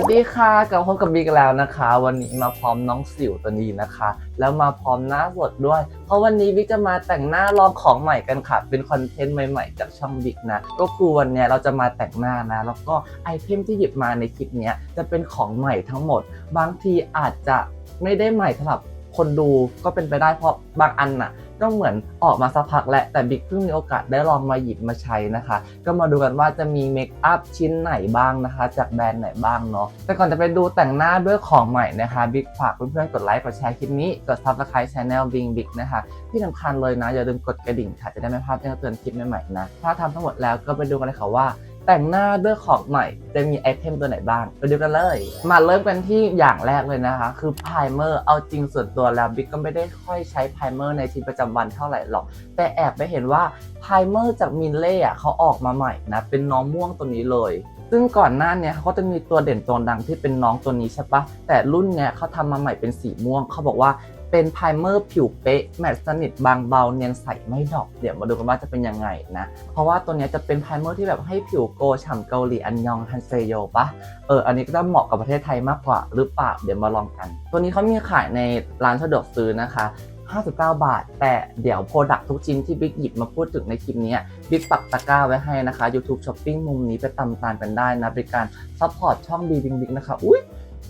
สวัสดีค่ะกลับพบกับบิ๊กแล้วนะคะ วันนี้มาพร้อมน้องสิวตัวนี้นะคะ แล้วมาพร้อมหน้าสดด้วย เพราะวันนี้บิ๊กจะมาแต่งหน้าลองของใหม่กันค่ะ เป็นคอนเทนต์ใหม่ๆ จากช่องบิ๊กนะ ก็คือวันนี้เราจะมาแต่งหน้านะ แล้วก็ไอเทมที่หยิบมาในคลิปนี้จะเป็นของใหม่ทั้งหมด บางทีอาจจะไม่ได้ใหม่สำหรับคนดูก็เป็นไปได้เพราะบางอันน่ะ ก็เหมือนออกมาสักพักแล้วแต่บิ๊กเพิ่งมีโอกาสได้ลองมาหยิบมาใช้นะคะ ก็มาดูกันว่าจะมีเมคอัพชิ้นไหนบ้างนะคะ จากแบรนด์ไหนบ้างเนาะแต่ก่อนจะไปดูแต่งหน้าด้วยของใหม่นะคะบิ๊กฝากเพื่อนๆกดไลค์กดแชร์คลิปนี้กด subscribe channel Bing Big นะคะที่สำคัญเลยนะอย่าลืมกดกระดิ่งค่ะจะได้ไม่พลาดแจ้งเตือนคลิปใหม่ๆนะถ้าทำทั้งหมดแล้วก็ไปดูกันเลยค่ะว่า แต่งหน้าด้วยของใหม่ จะมีไอเทมตัวไหนบ้างไปดูกันเลย มาเริ่มกันที่อย่างแรกเลยนะคะ คือไพรเมอร์เอาจริงส่วนตัวแล้วบิ๊กก็ไม่ได้ค่อยใช้ไพรเมอร์ในชีวิตประจำวันเท่าไหร่หรอก แต่แอบไปเห็นว่าไพรเมอร์จากมินเล่อะเขาออกมาใหม่นะเป็นน้องม่วงตัวนี้เลยซึ่งก่อนหน้าเนี้ยเขาก็จะมีตัวเด่นตัวดังที่เป็นน้องตัวนี้ใช่ปะแต่รุ่นเนี้ยเขาทำมาใหม่เป็นสีม่วงเขาบอกว่า เป็นไพรเมอร์ผิวเป๊ะ แมตต์สนิทบางเบาเนียนใสไม่ดอก เดี๋ยวมาดูกันว่าจะเป็นยังไงนะ เพราะว่าตัวนี้จะเป็นไพรเมอร์ที่แบบให้ผิวโกฉ่ำเกาหลีอันยองฮันเซโยปะเอออันนี้ก็จะเหมาะกับประเทศไทยมากกว่าหรือเปล่าเดี๋ยวมาลองกัน ตัวนี้เขามีขายในร้านสะดวกซื้อนะคะ59 บาท แต่เดี๋ยวโปรดักทุกชิ้นที่บิ๊กหยิบมาพูดถึงในคลิปนี้บิ๊กปักตะกร้าไว้ให้นะคะ YouTube Shopping มุมนี้ไปตามตามกันได้นะบริการซัพพอร์ตช่องบีบิงบิ๊กนะคะ อุ้ย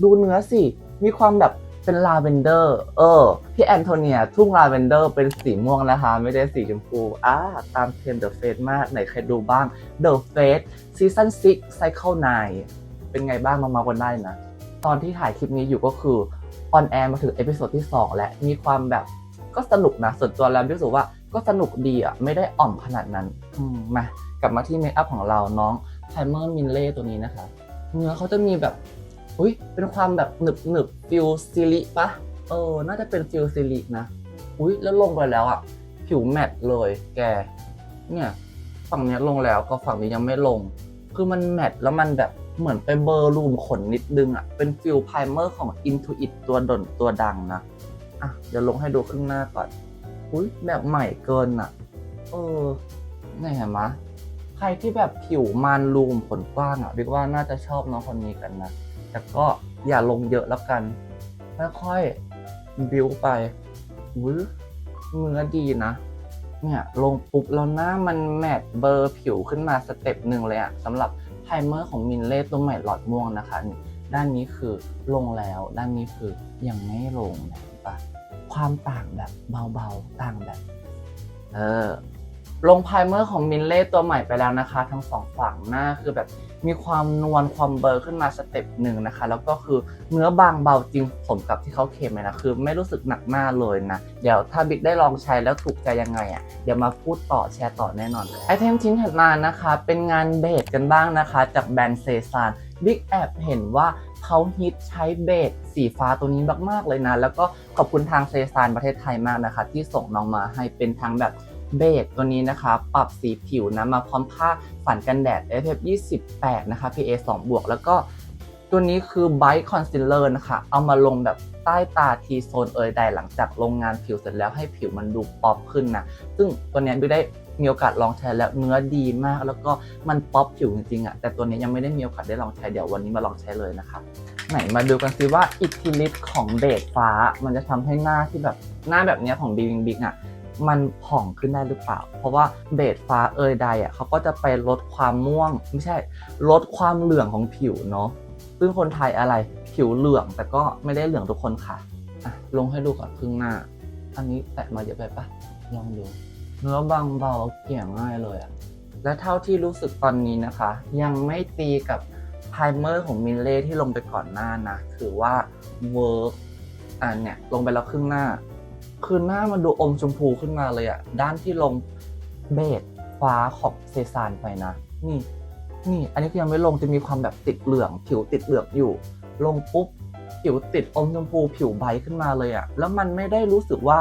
ดูเนื้อสิ มีความแบบ เป็นลาเวนเดอร์ เออ พี่แอนโทเนีย ทุ่งลาเวนเดอร์เป็นสีม่วงนะคะ ไม่ได้สีชมพูอ่าตามเทรนด์ The Face มาก ไหนใครดูบ้าง The Face Season 6 Cycle 9เป็นไงบ้างมามากันได้นะ ตอนที่ถ่ายคลิปนี้อยู่ก็คือออนแอร์มาถึงเอพิโซดที่ 2 และมีความแบบก็สนุกนะ ส่วนตัวแล้วรู้สึกว่าก็สนุกดีอะ ไม่ได้อ่อมขนาดนั้นมากลับมาที่เมคอัพของเราน้องไ i เมอร์มินเล่ตัวนี้นะคะ เนื้อเขาจะมีแบบ อุ้ยเป็นความแบบหนึบหนึบฟิลซิลิปะเออ น่าจะเป็นฟิลซิลินะ อุ้ยแล้วลงไปแล้วอะ ผิวแมตต์เลยแก เนี่ย ฝั่งเนี้ยลงแล้วก็ฝั่งนี้ยังไม่ลง คือมันแมตต์แล้วมันแบบเหมือนไปเบอร์รูมขนนิดนึงอะ เป็นฟิลไพรเมอร์ของ Intuit ตัวด่นตัวดังนะ อะ เดี๋ยวลงให้ดูข้างหน้าก่อน อุ้ยแบบใหม่เกินอะ เออนี่เห็นไหมใครที่แบบผิวมันรูมขนกว้างอะเรียกว่าน่าจะชอบน้องคนนี้กันนะ แต่ก็อย่าลงเยอะแล้วกันค่อยๆบิวไปอุ้ยเนื้อดีนะ เนี่ยลงปุ๊บแล้วหน้ามันแมตต์เบอร์ผิวขึ้นมาสเต็ปหนึ่งเลยอะสำหรับไพรเมอร์ของมินเล่ตัวใหม่หลอดม่วงนะคะ ด้านนี้คือลงแล้ว ด้านนี้คือยังไม่ลงนะปะความต่างแบบเบาๆ ต่างแบบ เออลงไพรเมอร์ของมินเล่ตัวใหม่ไปแล้วนะคะ ทั้งสองฝั่งหน้าคือแบบ มีความนวลความเบลอร์ขึ้นมาสเต็ปหนึ่งนะคะ แล้วก็คือเนื้อบางเบาจริงสมกับที่เขาเคลมเลยนะคือ ไม่รู้สึกหนักหน้าเลยนะเดี๋ยวถ้าบิ๊กได้ลองใช้แล้วถูกใจยังไงอะเดี๋ยวมาพูดต่อแชร์ต่อแน่นอนไอเทมชิ้นถัดมานะคะ เป็นงานเบสกันบ้างนะคะ จากแบรนด์เซซานบิ๊กแอบเห็นว่าเขาฮิตใช้เบสสีฟ้าตัวนี้มาก ๆ เลยนะ แล้วก็ขอบคุณทางเซซานประเทศไทยมากนะคะ ที่ส่งน้องมาให้เป็นทางแบบ เบสตัวนี้นะคะปรับสีผิวนะมาพร้อมผ้าฝันกันแดด SPF 28 นะคะ PA 2 บวก แล้วก็ตัวนี้คือ Bite Concealer นะคะ เอามาลงแบบใต้ตาทีโซนเอยใดหลังจากลงงานผิวเสร็จแล้วให้ผิวมันดูป๊อปขึ้นนะ ซึ่งตัวนี้ยดูได้มีโอกาสลองใช้แล้วเนื้อดีมาก แล้วก็มันป๊อปผิวจริงๆอะ่ะแต่ตัวนี้ยังไม่ได้มีโอกาสได้ลองใช้เดี๋ยววันนี้มาลองใช้เลยนะคะ ไหนมาดูกันซิว่าอิทธิฤทธิ์ของเบสฟ้า มันจะทำให้หน้าที่แบบหน้าแบบเนี้ยของ b ิ g บิ๊กอะ มันผ่องขึ้นได้หรือเปล่า เพราะว่าเบสฟ้าเอยใดอะเขาก็จะไปลดความม่วง ไม่ใช่ ลดความเหลืองของผิวเนาะซึ่งคนไทยอะไรผิวเหลืองแต่ก็ไม่ได้เหลืองทุกคนค่ะอะ ลงให้ดูก่อนครึ่งหน้า อันนี้แตะมาเยอะไปปะลองดู เนื้อบางเบาเกี่ยง่ายเลยอะและเท่าที่รู้สึกตอนนี้นะคะ ยังไม่ตีกับไพรเมอร์ของมินเล่ที่ลงไปก่อนหน้านะ ถือว่าเวิร์กอะเนี่ยลงไปแล้วครึ่งหน้า คือหน้ามันดูอมชมพูขึ้นมาเลยอะด้านที่ลงเบสฟ้าของเซซานไปนะ นี่ นี่ อันนี้คือยังไม่ลงจะมีความแบบติดเหลืองผิวติดเหลืองอยู่ ลงปุ๊บผิวติดอมชมพูผิวใบขึ้นมาเลยอะแล้วมันไม่ได้รู้สึกว่า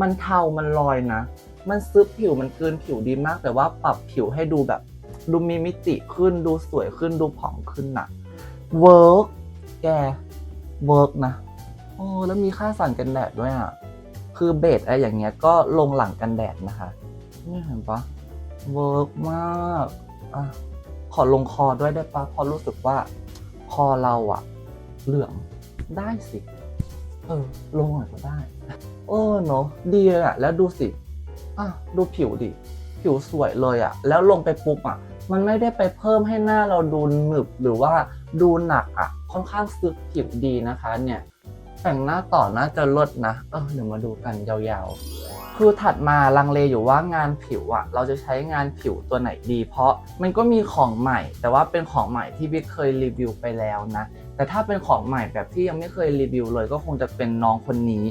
มันเทา มันลอยนะ มันซึบผิวมันเกินผิวดีมาก แต่ว่าปรับผิวให้ดูแบบ ดูมีมิติขึ้นดูสวยขึ้นดูผ่องขึ้นนะเวิร์กแกเวิร์กนะโอ้แล้วมีค่าสั่นกันแดดด้วยอะ คือเบสอะไรอย่างเงี้ยก็ลงหลังกันแดดนะคะนี่เห็นปะเวิร์กมากอะขอลงคอด้วยได้ปะเพราะรู้สึกว่าคอเราอะเหลืองได้สิ เออ ลงหน่อยก็ได้ เออเนาะดีเลยอะแล้วดูสิอะดูผิวดิ ผิวสวยเลยอะแล้วลงไปปุ๊บอะมันไม่ได้ไปเพิ่มให้หน้าเราดูหนึบหรือว่าดูหนักอะค่อนข้างซึกผิวดีนะคะเนี่ย แต่งหน้าต่อน่าจะลดนะเออเดี๋ยวมาดูกันยาวๆ คือถัดมาลังเลอยู่ว่างานผิวอะเราจะใช้งานผิวตัวไหนดี เพราะมันก็มีของใหม่ แต่ว่าเป็นของใหม่ที่บิ๊กเคยรีวิวไปแล้วนะ แต่ถ้าเป็นของใหม่แบบที่ยังไม่เคยรีวิวเลยก็คงจะเป็นน้องคนนี้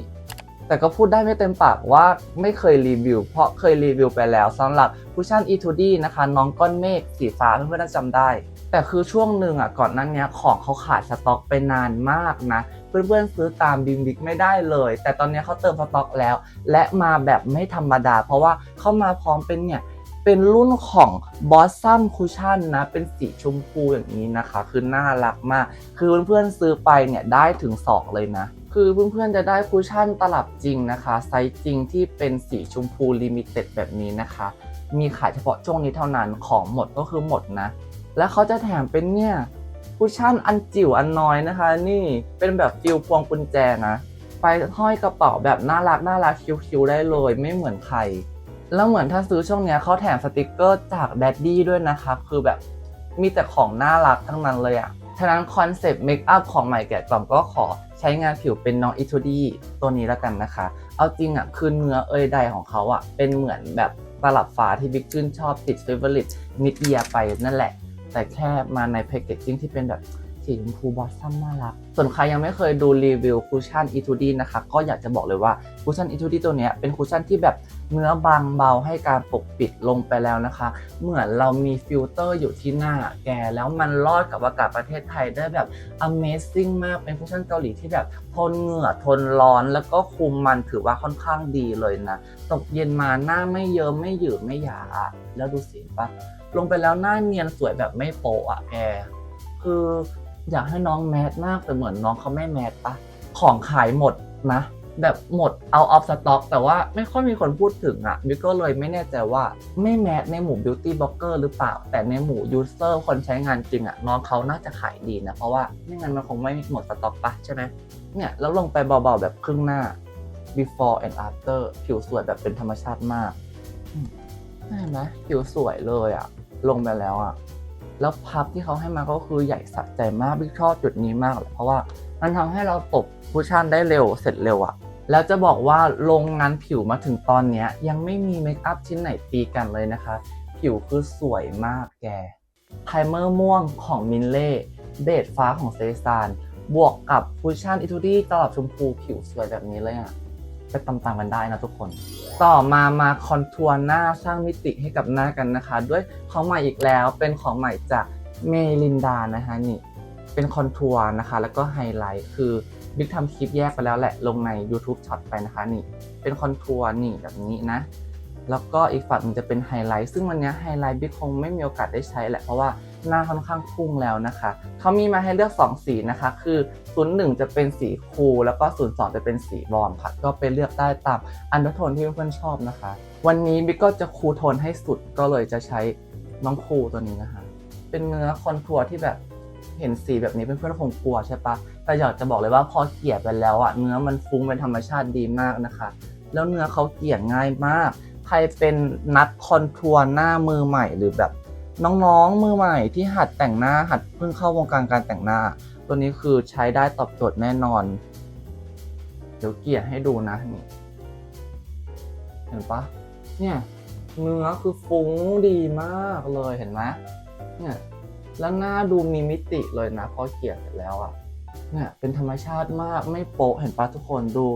แต่ก็พูดได้ไม่เต็มปากว่าไม่เคยรีวิว เพราะเคยรีวิวไปแล้วสำหรับคุชชั่น E2D นะคะ น้องก้อนเมฆสีฟ้าเพื่อนๆจำได้แต่คือช่วงหนึ่งอะก่อนนั้นเนี้ยของเขาขาดสต็อกไปนานมากนะ เพื่อนๆซื้อตามบิมบิกไม่ได้เลย แต่ตอนนี้เขาเติมสต็อกแล้ว และมาแบบไม่ธรรมดา เพราะว่าเข้ามาพร้อมเป็นเนี่ยเป็นรุ่นของ b o s s u m Cushion นะ เป็นสีชมพูอย่างนี้นะคะ คือน่ารักมาก คือเพื่อนๆซื้อไปเนี่ยได้ถึง 2 เลยนะ คือเพื่อนๆจะได้คุชชั่นตลับจริงนะคะ ไซส์จริงที่เป็นสีชมพูลิมิเต็ดแบบนี้นะคะ มีขายเฉพาะช่วงนี้เท่านั้นของหมดก็คือหมดนะ แล้วเขาจะแถมเป็นเนี่ย คุชชั่นอันจิ๋วอันน้อยนะคะ นี่เป็นแบบฟิลพวงกุญแจนะ ไปห้อยกระเป๋าแบบน่ารักน่ารักคิ้วๆได้เลย ไม่เหมือนใคร แล้วเหมือนถ้าซื้อช่วงเนี้ยเขาแถมสติกเกอร์จากแดดดี้ด้วยนะคะคือแบบมีแต่ของน่ารักทั้งนั้นเลยอะฉะนั้นคอนเซปต์เมคอัพของใหม่แกะกล่องก็ขอใช้งานผิวเป็นน้องอิทูดี้ตัวนี้แล้วกันนะคะ เอาจริงอะคือเนื้อเอยใดของเขาอะเป็นเหมือนแบบตลับฟ้าที่บิ๊กชื่นชอบติดเฟเวอร์ลิตมิดเอียไปนั่นแหละ แต่แค่มาในแพคเกจจิ้งที่เป็นแบบสีชมพูบอสซัมน่ารัก ส่วนใครยังไม่เคยดูรีวิวคุชชั่น E2D นะคะ ก็อยากจะบอกเลยว่าคุชชั่น E2D ตัวนี้เป็นคุชชั่นที่แบบเนื้อบางเบาให้การปกปิดลงไปแล้วนะคะ เหมือนเรามีฟิลเตอร์อยู่ที่หน้าแก แล้วมันรอดกับอากาศประเทศไทยได้แบบ Amazing มากเป็นคุชชั่นเกาหลีที่แบบทนเหงื่อทนร้อนแล้วก็คุมมันถือว่าค่อนข้างดีเลยนะ ตกเย็นมาหน้าไม่เยิ้มไม่หยืดไม่หยาแล้วดูสีปะ ลงไปแล้วหน้าเนียนสวยแบบไม่โปะอะแกคืออยากให้น้องแมสมากแต่เหมือนน้องเขาไม่แมสปะของขายหมดนะแบบหมดเอาออฟสต็อกแต่ว่าไม่ค่อยมีคนพูดถึงอะบิวก็เลยไม่แน่ใจว่าไม่แมสในหมู่บิวตี้บล็อกเกอร์หรือเปล่า แต่ในหมู่ยูเซอร์คนใช้งานจริงอะน้องเขาน่าจะขายดีนะ เพราะว่าไม่งั้นมันคงไม่หมดสต็อกปะใช่ไหมเนี่ยแล้วลงไปเบาๆแบบครึ่งหน้า before and after ผิวสวยแบบเป็นธรรมชาติมากเห็นไหมผิวสวยเลยอะ ลงไปแล้วอะแล้วพับที่เขาให้มาก็คือใหญ่สะใจมากพี่ชอบจุดนี้มากเลยเพราะว่ามันทำให้เราตบคุชชั่นได้เร็วเสร็จเร็วอะแล้วจะบอกว่าลงงานผิวมาถึงตอนเนี้ยยังไม่มีเมคอัพชิ้นไหนตีกันเลยนะคะ ผิวคือสวยมากแกไพรเมอร์ม่วงของมินเล่เบดฟ้าของเซซานบวกกับคุชชั่นอิทูดี้ตลับชมพูผิวสวยแบบนี้เลยอะ ไปตามๆกันได้นะทุกคน ต่อมามาคอนทัวร์หน้าสร้างมิติให้กับหน้ากันนะคะ ด้วยของใหม่อีกแล้วเป็นของใหม่จากเมลินดานะคะนี่เป็นคอนทัวร์นะคะ แล้วก็ไฮไลท์คือบิ๊กทำคลิปแยกไปแล้วแหละลงใน YouTube ช็อตไปนะคะนี่ เป็นคอนทัวร์นี่แบบนี้นะ แล้วก็อีกฝั่งหนึงจะเป็นไฮไลท์ซึ่งวันนี้ไฮไลท์บิ๊กคงไม่มีโอกาสได้ใช้แหละเพราะว่า หน้าค่อนข้างพุ่งแล้วนะคะ เขามีมาให้เลือก 2 สีนะคะ คือ 01 จะเป็นสีคูลแล้วก็ 02 จะเป็นสีวอมค่ะ ก็ไปเลือกได้ตามอันดับโทนที่เพื่อนชอบนะคะ วันนี้บิ๊กก็จะคูลโทนให้สุดก็เลยจะใช้น้องคูลตัวนี้นะคะ เป็นเนื้อคอนทัวร์ที่แบบเห็นสีแบบนี้เพื่อนๆคงกลัวใช่ปะแต่อยากจะบอกเลยว่าพอเกลี่ยไปแล้วอะเนื้อมันฟุ้งเป็นธรรมชาติดีมากนะคะ แล้วเนื้อเขาเกลี่ยง่ายมาก ใครเป็นนักคอนทัวร์หน้ามือใหม่หรือแบบ น้องๆมือใหม่ที่หัดแต่งหน้าหัดเพิ่งเข้าวงการการแต่งหน้า ตัวนี้คือใช้ได้ตอบโจทย์แน่นอน เดี๋ยวเกลี่ยให้ดูนะนี่เห็นปะเนี่ยเนื้อคือฟุ้งดีมากเลยเห็นไหมเนี่ยแล้วหน้าดูมีมิติเลยนะพอเกลี่ยเสร็จแล้วอะ่ะเนี่ยเป็นธรรมชาติมากไม่โป๊ะเห็นปะทุกคนดู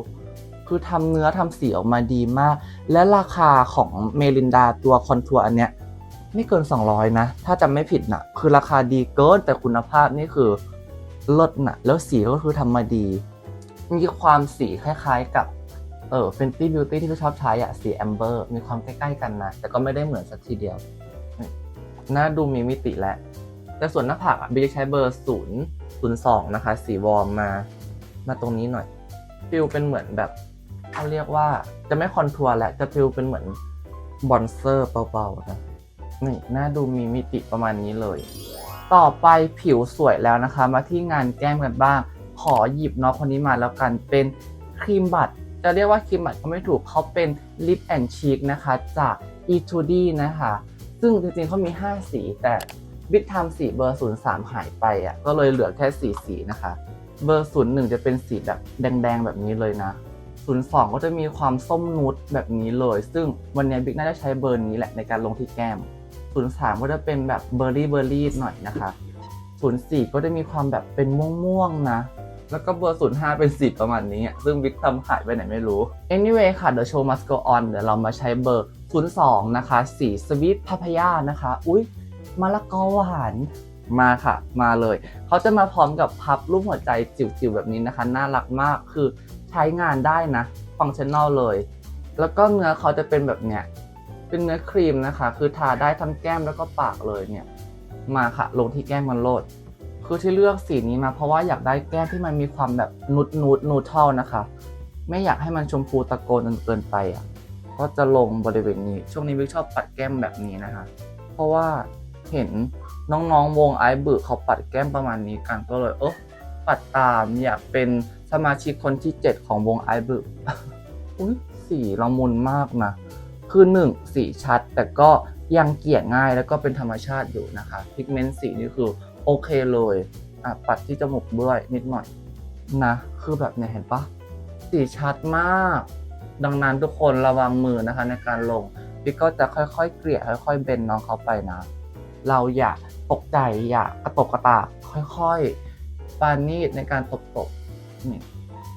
คือทำเนื้อทำสีออกมาดีมาก และราคาของเมลินดาตัวคอนทัวร์อันเนี้ย ไม่เกิน 200 นะ ถ้าจำไม่ผิดนะคือราคาดีเกินแต่คุณภาพนี่คือลดนะแล้วสีก็คือทำมาดี มีความสีคล้ายๆกับเออ Fenty Beauty ที่พี่ชอบใช้อะสีแอมเบอร์มีความใกล้ๆกันนะ แต่ก็ไม่ได้เหมือนสักทีเดียวนี่หน้าดูมีมิติแล้วแต่ส่วนหน้าผากอะบิ๊กใช้เบอร์0 0 2นะคะ สีวอร์มมามาตรงนี้หน่อยฟิลเป็นเหมือนแบบเขาเรียกว่าจะไม่คอนทัวร์แหละจะฟิลเป็นเหมือนบอนเซอร์เบาๆนะ นี่หน้าดูมีมิติประมาณนี้เลย ต่อไปผิวสวยแล้วนะคะ มาที่งานแก้มกันบ้าง ขอหยิบน้องคนนี้มาแล้วกันเป็นครีมบัตจะเรียกว่าครีมบัตก็ไม่ถูกเขาเป็น Lip and Cheek นะคะ จาก e 2 d นะคะ ซึ่งจริงๆเขามี 5 สี แต่บิ๊กทำสีเบอร์ 03 หายไปอะก็เลยเหลือแค่4สีนะคะ เบอร์ 01 จะเป็นสีแบบแดงๆ แบบนี้เลยนะ 02 ก็จะมีความส้มนูดแบบนี้เลย ซึ่งวันนี้บิ๊กน่าจะใช้เบอร์นี้แหละในการลงที่แก้ม 03 ก็จะเป็นแบบเบอร์รี่เบอร์รี่หน่อยนะคะ 04 ก็จะมีความแบบเป็นม่วงๆนะ แล้วก็เบอร์ 05 เป็นสีประมาณนี้อะซึ่งบิ๊กทำหายไปไหนไม่รู้ anyway ค่ะ the show must go on เดี๋ยวเรามาใช้เบอร์ 02 นะคะ สีสวีทพาพยานะคะ อุ๊ยมะละกอหวานมาค่ะมาเลย เขาจะมาพร้อมกับพับรูปหัวใจจิ๋วๆแบบนี้นะคะ น่ารักมากคือใช้งานได้นะ ฟังชั่นแนลเลย แล้วก็เนื้อเขาจะเป็นแบบเนี้ย เป็นเนื้อครีมนะคะ คือทาได้ทั้งแก้มแล้วก็ปากเลยเนี่ย มาค่ะ ลงที่แก้มกันโลด คือที่เลือกสีนี้มาเพราะว่าอยากได้แก้มที่มันมีความแบบนูดนูดนูเทลนะคะ ไม่อยากให้มันชมพูตะโกนจนเกินไปอะ ก็จะลงบริเวณนี้ ช่วงนี้วิกชอบปัดแก้มแบบนี้นะคะ เพราะว่าเห็นน้องๆวงไอบึเขาปัดแก้มประมาณนี้กันก็เลยเออปัดตามอยากเป็นสมาชิกคนที่ 7 ของวงไอบึอุ้ยสีละมุนมากนะ คือหนึ่งสีชัด แต่ก็ยังเกลี่ยง่ายแล้วก็เป็นธรรมชาติอยู่นะคะพิกเมนต์สีนี่คือโอเคเลยอะปัดที่จมูกด้วยนิดหน่อยนะคือแบบเนี่ยเห็นปะสีชัดมาก ดังนั้นทุกคนระวังมือนะคะในการลงพี่ก็จะค่อยๆ เกลี่ยค่อย ๆ เบนน้องเขาไปนะ เราอย่าตกใจอย่ากระตกกระตากค่อยๆปานีดในการตบๆนี่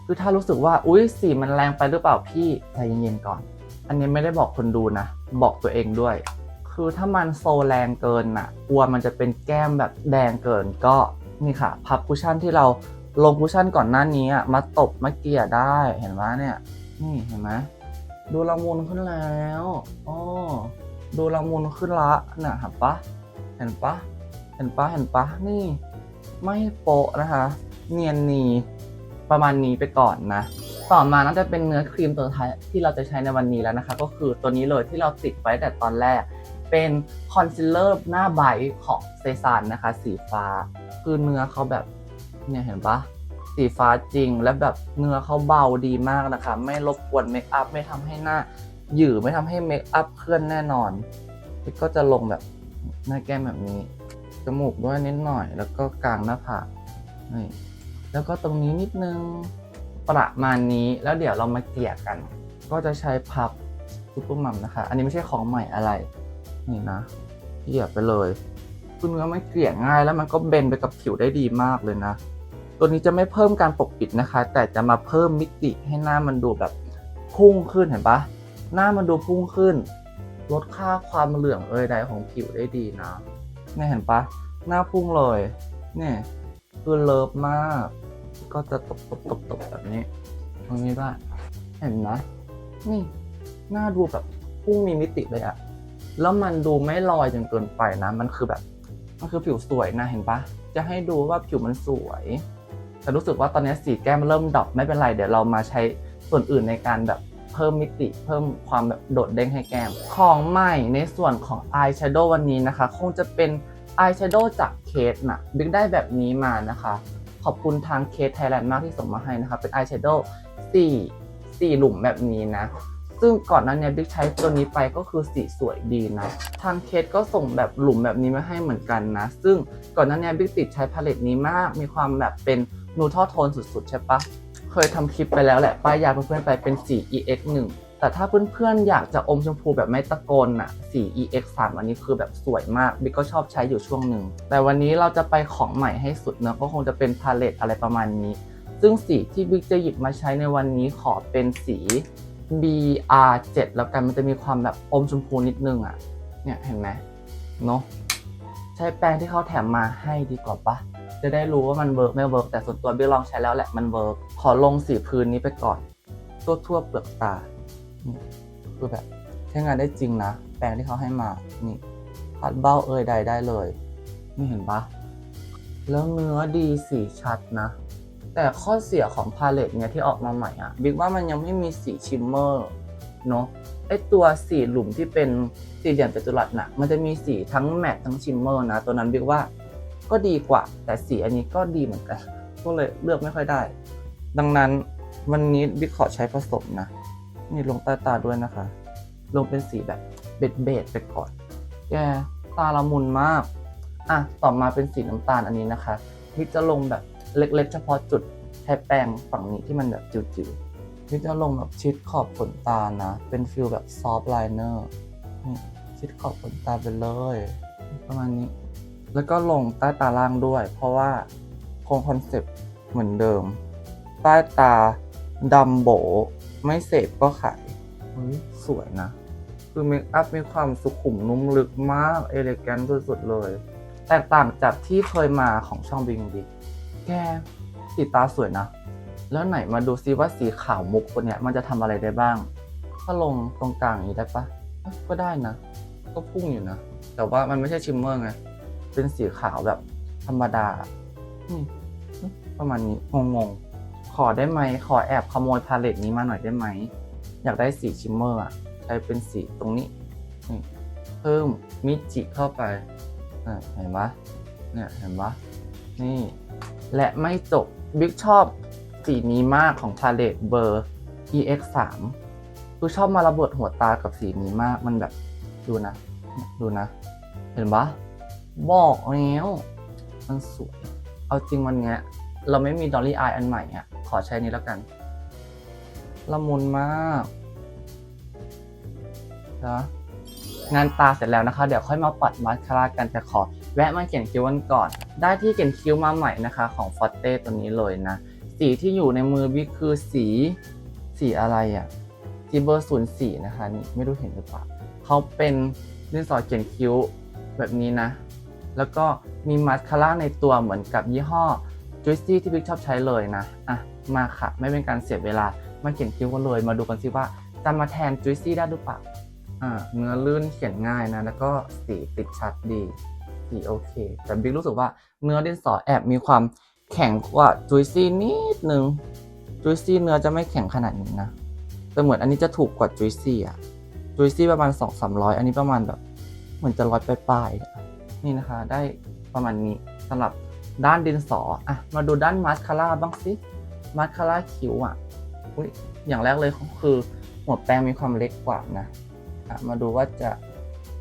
คือถ้ารู้สึกว่า อุ้ยสีมันแรงไปหรือเปล่าพี่ใจเย็นๆก่อน อันนี้ไม่ได้บอกคนดูนะ บอกตัวเองด้วย คือถ้ามันโซแรงเกินน่ะกลัวมันจะเป็นแก้มแบบแดงเกินก็นี่ค่ะ พับคุชชั่นที่เราลงคุชชั่นก่อนหน้านี้อะมาตบมาเกลี่ยได้เห็นไหมเนี่ย นี่เห็นไหมดูละมุนขึ้นแล้วอ๋อดูละมุนขึ้นละน่ะเห็นปะเห็นปะเห็นปะเห็นปะนี่ ไม่โปะนะคะ เนียนนีประมาณนี้ไปก่อนนะ ต่อมาน่าจะเป็นเนื้อครีมตัวท้ายที่เราจะใช้ในวันนี้แล้วนะคะ ก็คือตัวนี้เลยที่เราติดไว้แต่ตอนแรก เป็นคอนซีลเลอร์หน้าไบของเซซานนะคะ สีฟ้า คือเนื้อเขาแบบเนี่ยเห็นปะสีฟ้าจริงและแบบเนื้อเขาเบาดีมากนะคะ ไม่รบกวนเมคอัพไม่ทำให้หน้าหยือไม่ทำให้เมคอัพเคลื่อนแน่นอนก็จะลงแบบหน้าแก้มแบบนี้จมูกด้วยนิดหน่อย แล้วก็กลางหน้าผากนี่แล้วก็ตรงนี้นิดนึง ประมาณนี้แล้วเดี๋ยวเรามาเกลี่ยกัน ก็จะใช้พับซุปเปอร์มัมนะคะ อันนี้ไม่ใช่ของใหม่อะไร นี่นะเกลี่ยไปเลยคือเนื้อมันเกลี่ยง่ายแล้วมันก็เบนไปกับผิวได้ดีมากเลยนะ ตัวนี้จะไม่เพิ่มการปกปิดนะคะ แต่จะมาเพิ่มมิติให้หน้ามันดูแบบพุ่งขึ้นเห็นปะหน้ามันดูพุ่งขึ้น ลดค่าความเหลืองเอยใดของผิวได้ดีนะเนี่ยเห็นปะหน้าพุ่งเลยเนี่ยคือเลิฟมาก ก็จะตบตบตบตบแบบนี้ตรงนี้ด้วยเห็นนะนี่หน้าดูแบบพุ่งมีมิติเลยอะแล้วมันดูไม่ลอยจนเกินไปนะ มันคือแบบมันคือผิวสวยนะเห็นปะจะให้ดูว่าผิวมันสวย แต่รู้สึกว่าตอนนี้สีแก้มเริ่มดรอปไม่เป็นไร เดี๋ยวเรามาใช้ส่วนอื่นในการแบบเพิ่มมิติ เพิ่มความแบบโดดเด้งให้แก้ม ของใหม่ในส่วนของอายแชโดว์วันนี้นะคะ คงจะเป็นอายแชโดว์จากเคสนะบิ๊กได้แบบนี้มานะคะข อบคุณทางเคสไทยแลนด์มากที่ส่งมาให้นะคะเป็นอายแชโดว์สี่สี่หลุมแบบนี้นะ ซึ่งก่อนหนั้นเนี่ยบิ๊กใช้ตัวนี้ไปก็คือสีสวยดีนะ ทางเคสก็ส่งแบบหลุมแบบนี้มาให้เหมือนกันนะ ซึ่งก่อนหนั้นเนี่ยบิ๊กติดใช้พาเลตนี้มาก มีความแบบเป็นนูท r ลโทนสุดๆใช่ปะเคยทำคลิปไปแล้วแหละป้ายยาเพื่อนๆไปเป็นสี EX 1 แต่ถ้าเพื่อนๆ อยากจะอมชมพูแบบไม่ตะโกนน่ะสี EX 3อันนี้คือแบบสวยมากบิ๊กก็ชอบใช้อยู่ช่วงหนึ่ง แต่วันนี้เราจะไปของใหม่ให้สุดเนอะก็คงจะเป็นพาเลตอะไรประมาณนี้ ซึ่งสีที่บิ๊กจะหยิบมาใช้ในวันนี้ขอเป็นสี BR7 แล้วกันมันจะมีความแบบอมชมพูนิดนึงอะเนี่ยเห็นไหมเนาะใช้แปรงที่เขาแถมมาให้ดีกว่าปะจะได้รู้ว่ามันเวิร์กไม่เวิร์กแต่ส่วนตัวบิ๊กลองใช้แล้วแหละมันเวิร์กขอลงสีพื้นนี้ไปก่อนตัวทั่วๆเปลือกตา นี่คือแบบใช้งานได้จริงนะ แปรงที่เขาให้มา นี่พัดเบ้าเอ่ยใดได้เลย นี่เห็นปะแล้วเนื้อดีสีชัดนะ แต่ข้อเสียของพาเลตเนี่ยที่ออกมาใหม่อะบิ๊กว่ามันยังไม่มีสีชิมเมอร์เนาะไอตัวสีหลุมที่เป็นสี่เหลี่ยมจัตุรัสน่ะมันจะมีสีทั้งแมตทั้งชิมเมอร์นะ ตัวนั้นบิ๊กว่าก็ดีกว่า แต่สีอันนี้ก็ดีเหมือนกันก็เลยเลือกไม่ค่อยได้ ดังนั้นวันนี้บิ๊กขอใช้ผสมนะ นี่ลงใต้ตาด้วยนะคะ ลงเป็นสีแบบเบ็ดเบดไปก่อนแกตาละมุนมาก อะ ต่อมาเป็นสีน้ำตาลอันนี้นะคะบิ๊กจะลงแบบเล็กๆ เฉพาะจุดใช้แปรงฝั่งนี้ที่มันแบบจิ๋วๆบิ๊กจะลงแบบชิดขอบขนตานะ เป็นฟิลแบบซอฟต์ไลเนอร์นี่ชิดขอบขนตาไปเลย ประมาณนี้ แล้วก็ลงใต้ตาล่างด้วย เพราะว่าคงคอนเซปต์เหมือนเดิม ใต้ตาดำโบ ไม่เสพก็ขายเฮ้ยสวยนะ คือเมคอัพมีความสุขุมนุ่มลึกมาก เอเลแกนต์สุดๆเลย แตกต่างจากที่เคยมาของช่องบิงดิแกสีตาสวยนะ แล้วไหนมาดูซิว่าสีขาวมุกคนเนี้ยมันจะทำอะไรได้บ้าง ถ้าลงตรงกลางอย่างนี้ได้ปะก็ได้นะ ก็พุ่งอยู่นะ แต่ว่ามันไม่ใช่ชิมเมอร์ไง เป็นสีขาวแบบธรรมดาอืมประมาณนี้งงๆ อได้ไหม ขอแอบขโมยพาเลตนี้มาหน่อยได้ไหม อยากได้สีชิมเมอร์อะใช้เป็นสีตรงนี้นี่เพิ่มมิจิเข้าไปเห็นปะเนี่ยเห็นปะนี่ และไม่จบบิ๊กชอบสีนี้มากของพาเลตเบอร์ EX 3คือชอบมาระเบิดหัวตากับสีนี้มากมันแบบดูนะ ดูนะ เห็นปะบอกแล้วมันสวย เอาจริงวันเนี้ย เราไม่มีดอลลี่อายอันใหม่อะ ขอใช้นี้แล้วกันละมุนมากนะงานตาเสร็จแล้วนะคะ เดี๋ยวค่อยมาปัดมาสคาร่ากันแต่ขอ แวะมาเขียนคิ้วกันก่อน ได้ที่เขียนคิ้วมาใหม่นะคะ ของฟอตเต้ตัวนี้เลยนะ สีที่อยู่ในมือบิ๊กคือสีสีอะไรอะสีเบอร์ศูนย์สี่นะคะนี่ไม่รู้เห็นหรือเปล่าเขาเป็นดินสอเขียนคิ้วแบบนี้นะ แล้วก็มีมาสคาร่าในตัวเหมือนกับยี่ห้อ Juicy ที่บิ๊กชอบใช้เลยนะอะ มาค่ะ ไม่เป็นการเสียเวลามาเขียนคิ้วกันเลยมาดูกันสิว่าจะมาแทน Juicy ได้หรือเปล่าอ่าเนื้อลื่นเขียนง่ายนะ แล้วก็สีติดชัดดีสีโอเค แต่บิ๊กรู้สึกว่าเนื้อดินสอแอบมีความแข็งกว่า Juicy นิดนึง Juicy เนื้อจะไม่แข็งขนาดนี้นะแต่เหมือนอันนี้จะถูกกว่า Juicy อะ Juicy ประมาณ 2 3 0 0 อันนี้ประมาณแบบ เหมือนจะร้อยปลายๆนี่นะคะ ได้ประมาณนี้สำหรับด้านดินสออะมาดูด้านมาสคาร่าบ้างสิ มาสคาร่าคิ้วอะอุ๊ยอย่างแรกเลยคือหัวแปรงมีความเล็กกว่านะมาดูว่าจะ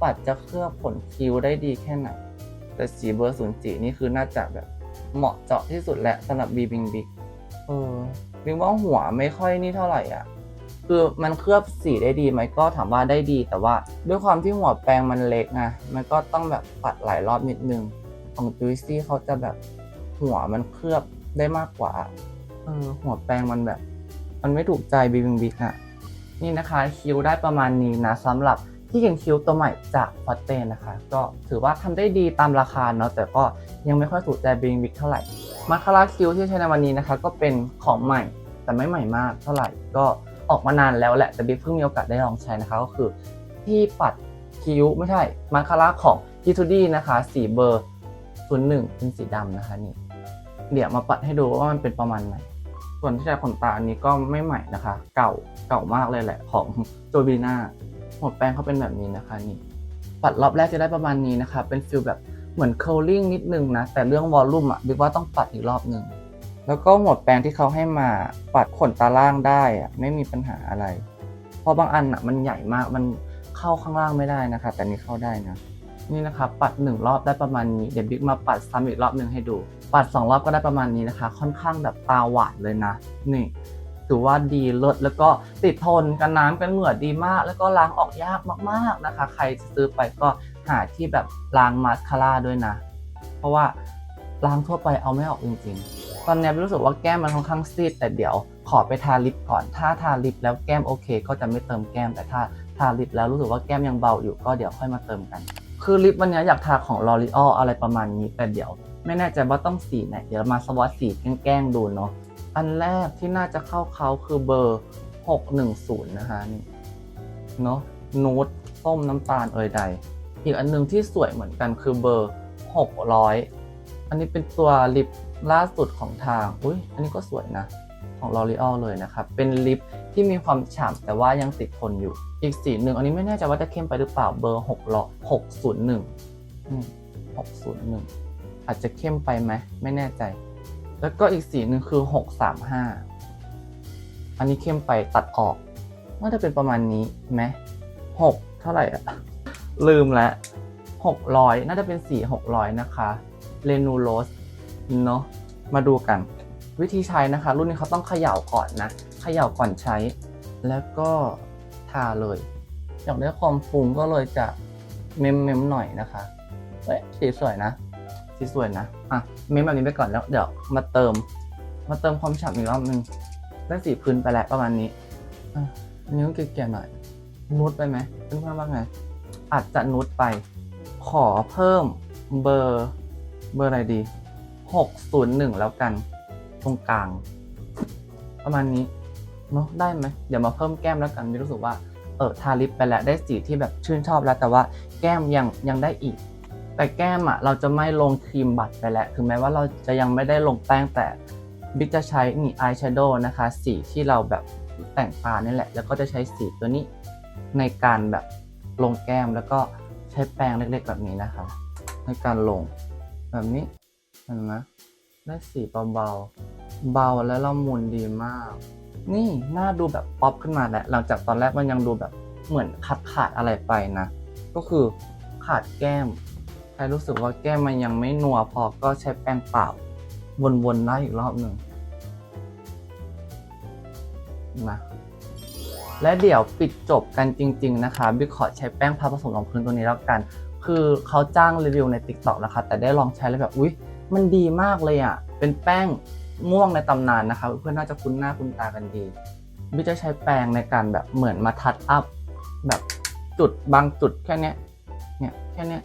ปัดจะเคลือบขนคิ้วได้ดีแค่ไหน แต่สีเบอร์ศูนย์จีนี่คือน่าจะแบบเหมาะเจาะที่สุดแหละสำหรับบีบิงบิ๊กเออบิงว่าหัวไม่ค่อยนี่เท่าไหร่อะ คือมันเคลือบสีได้ดีไหมก็ถามว่าได้ดี แต่ว่าด้วยความที่หัวแปรงมันเล็กไงมันก็ต้องแบบปัดหลายรอบนิดนึง ของจุยซี่เขาจะแบบหัวมันเคลือบได้มากกว่า เออหัวแปรงมันแบบ มันไม่ถูกใจบีบิงบิ๊กอะนี่นะคะคิ้วได้ประมาณนี้นะสำหรับที่เขียนคิ้วตัวใหม่จากฟอตเต้นะคะ ก็ถือว่าทำได้ดีตามราคาเนาะแต่ก็ยังไม่ค่อยถูกใจบีบิงบิ๊กเท่าไหร่มาคาราคิ้วที่ใช้ในวันนี้นะคะ ก็เป็นของใหม่แต่ไม่ใหม่มากเท่าไหร่ก็ออกมานานแล้วแหละแต่บิ๊กเพิ่งมีโอกาสได้ลองใช้นะคะ ก็คือที่ปัดคิ้วไม่ใช่มาคาราของ g 2 d นะคะสีเบอร์01เป็นสีดำนะคะนี่เดี๋ยวมาปัดให้ดูว่ามันเป็นประมาณไหน ส่วนที่ใช้ขนตาอันนี้ก็ไม่ใหม่นะคะ เก่าเก่ามากเลยแหละของโจบีนาหมดแป้งเขาเป็นแบบนี้นะคะนี่ปัดรอบแรกจะได้ประมาณนี้นะคะ เป็นฟิลแบบเหมือน curling นิดนึงนะ แต่เรื่องวอลลุ่มอะบิ๊กว่าต้องปัดอีกรอบหนึ่งแล้วก็หมดแปรงที่เขาให้มาปัดขนตาล่างได้อะไม่มีปัญหาอะไร เพราะบางอันอะมันใหญ่มากมันเข้าข้างล่างไม่ได้นะคะ แต่นี่เข้าได้นะ นี่นะคะปัดหนึ่งรอบได้ประมาณนี้เดี๋ยวบิ๊กมาปัดซ้ำอีกรอบหนึ่งให้ดู ปัดสองรอบก็ได้ประมาณนี้นะคะ ค่อนข้างแบบตาหวานเลยนะ นี่ถือว่าดีเลิศแล้วก็ติดทนกันน้ำกันเหงื่อดีมาก แล้วก็ล้างออกยากมากๆนะคะ ใครซื้อไปก็หาที่แบบล้างมาสคาร่าด้วยนะ เพราะว่าล้างทั่วไปเอาไม่ออกจริงๆ ตอนนี้รู้สึกว่าแก้มมันค่อนข้างซีด แต่เดี๋ยวขอไปทาลิปก่อน ถ้าทาลิปแล้วแก้มโอเค ก็จะไม่เติมแก้มแต่ถ้าทาลิปแล้วรู้สึกว่าแก้มยังเบาอยู่ก็เดี๋ยวค่อยมาเติมกัน คือลิปวันนี้อยากทาของ L'Oreal อะไรประมาณนี้ แต่เดี๋ยว ไม่แน่ใจว่าต้องสีไหน เดี๋ยวมาสวอตสีแกล้งๆดูเนาะ อันแรกที่น่าจะเข้าเขาคือเบอร์ 610 นะคะนี่ เนาะนูดส้มน้ำตาลเอยใด อีกอันหนึงที่สวยเหมือนกันคือเบอร์ 600 อันนี้เป็นตัวลิปล่าสุดของทาง อุ้ยอันนี้ก็สวยนะ ของ L'Oreal เลยนะครับ เป็นลิป ที่มีความฉ่ำแต่ว่ายังติดทนอยู่ อีกสีหนึ่งอันนี้ไม่แน่ใจว่าจะเข้มไปหรือเปล่าเบอร์6 601อืม601อาจจะเข้มไปไหมไม่แน่ใจ แล้วก็อีกสีหนึ่งคือหกสามห้าอันนี้เข้มไปตัดออกน่าจะเป็นประมาณนี้ไหมหกเท่าไหร่อะลืมแล้วหกร้อยน่าจะเป็นสีหกร้อยนะคะเรนูโรสเนาะมาดูกัน วิธีใช้นะคะ รุ่นนี้เขาต้องเขย่าก่อนนะ ขย่าก่อนใช้ แล้วก็ทาเลย อยากได้ความฟุ้งก็เลยจะเมมเมมหน่อยนะคะเฮ้ยสีสวยนะ สีสวยนะอะเมมแบบนี้ไปก่อนแล้ว เดี๋ยวมาเติม มาเติมความฉ่ำอีกรอบนึงได้สีพื้นไปแล้วประมาณนี้อะนนี้ก็เกลี่ยๆหน่อยนูดไปไหมเพื่อนๆว่าไงอาจจะนูดไป ขอเพิ่มเบอร์เบอร์อะไรดี 601 แล้วกัน ตรงกลาง ประมาณนี้ เนอะได้ไหมเดี๋ยวมาเพิ่มแก้มแล้วกันมีรู้สึกว่าเออทาลิปไปแล้วได้สีที่แบบชื่นชอบแล้ว แต่ว่าแก้มยังยังได้อีก แต่แก้มอะเราจะไม่ลงครีมบัตไปแล้วถึงแม้ว่าเราจะยังไม่ได้ลงแป้งแต่บิ๊กจะใช้นี่อายแชโดว์นะคะ สีที่เราแบบแต่งตานี่แหละ แล้วก็จะใช้สีตัวนี้ในการแบบลงแก้มแล้วก็ใช้แป้งเล็กๆแบบนี้นะคะ ในการลงแบบนี้เห็นไหมได้สีเบาๆเบาและละมุนดีมาก นี่หน้าดูแบบป๊อปขึ้นมาแล้วหลังจากตอนแรกมันยังดูแบบเหมือนขาดขาดอะไรไปนะ ก็คือขาดแก้ม ใครรู้สึกว่าแก้มมันยังไม่นัวพอก็ใช้แป้งเปล่า วนๆได้อีกรอบหนึ่งนะและเดี๋ยวปิดจบกันจริง ๆ นะคะบิ๊กขอใช้แป้งพับผสมรองพื้นตัวนี้แล้วกัน คือเขาจ้างรีวิวใน t ิ k t o k นะคะ แต่ได้ลองใช้แล้วแบบ อุ๊ย มันดีมากเลยอะ เป็นแป้ง ม่วงในตำนานนะคะเพื่อนน่าจะคุ้นหน้าคุ้นตากันดีบิ๊กจะใช้แปรงในการแบบเหมือนมาทัดอัพแบบจุดบางจุดแค่เนี้ยเนี่ยแค่เนี้ย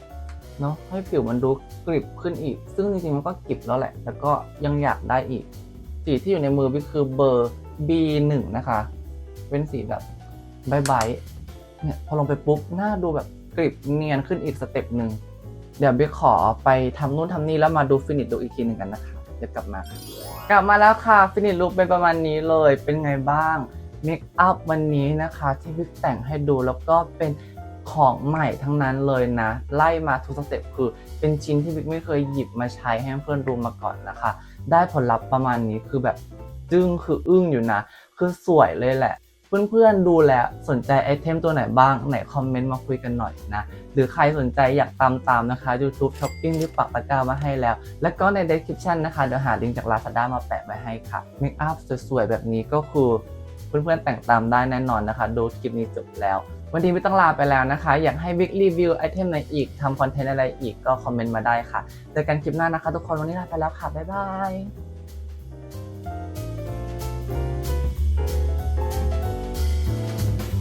เนาะให้ผิวมันดูกริบขึ้นอีก ซึ่งจริงๆมันก็กริบแล้วแหละแต่ก็ยังอยากได้อีก สีที่อยู่ในมือบิ๊กคือเบอร์ B1 นะคะ เป็นสีแบบใบๆเนี่ยพอลงไปปุ๊บหน้าดูแบบกริบเนียนขึ้นอีกสเต็ปหนึ่งเดี๋ยวบิ๊กขอไปทำนู่นทำนี่แล้วมาดูฟินิชดูอีกทีหนึ่งกันนะคะ จะกลับมา กลับมาแล้วค่ะฟินิชลุคเป็นประมาณนี้เลยเป็นไงบ้างเมคอัพวันนี้นะคะที่พิกแต่งให้ดูแล้วก็เป็นของใหม่ทั้งนั้นเลยนะ ไล่มาทุกสเต็ปคือ เป็นชิ้นที่บิ๊กไม่เคยหยิบมาใช้ให้เพื่อนดูมาก่อนนะคะ ได้ผลลัพธ์ประมาณนี้คือแบบจึ้งคืออึ้งอยู่นะ คือสวยเลยแหละ เพื่อนๆดูแลสนใจไอเทมตัวไหนบ้างไหนคอมเมนต์มาคุยกันหน่อยนะหรือใครสนใจอยากตามตามนะคะ YouTube Shopping ที่ปักตะกร้ามาให้แล้ว แล้วก็ใน description นะคะเดี๋ยวหาลิงก์จาก Lazada มาแปะไว้ให้ค่ะเมคอัพสวยๆแบบนี้ก็คือเพื่อนๆแต่งตามได้แน่นอนนะคะ ดูคลิปนี้จบแล้ว วันนี้ไม่ต้องลาไปแล้วนะคะ อยากให้บิ๊กรีวิวไอเทมไหนอีกทำคอนเทนต์อะไรอีกก็คอมเมนต์มาได้ค่ะเจอกันคลิปหน้านะคะ ทุกคนวันนี้ลาไปแล้วค่ะบ๊ายบาย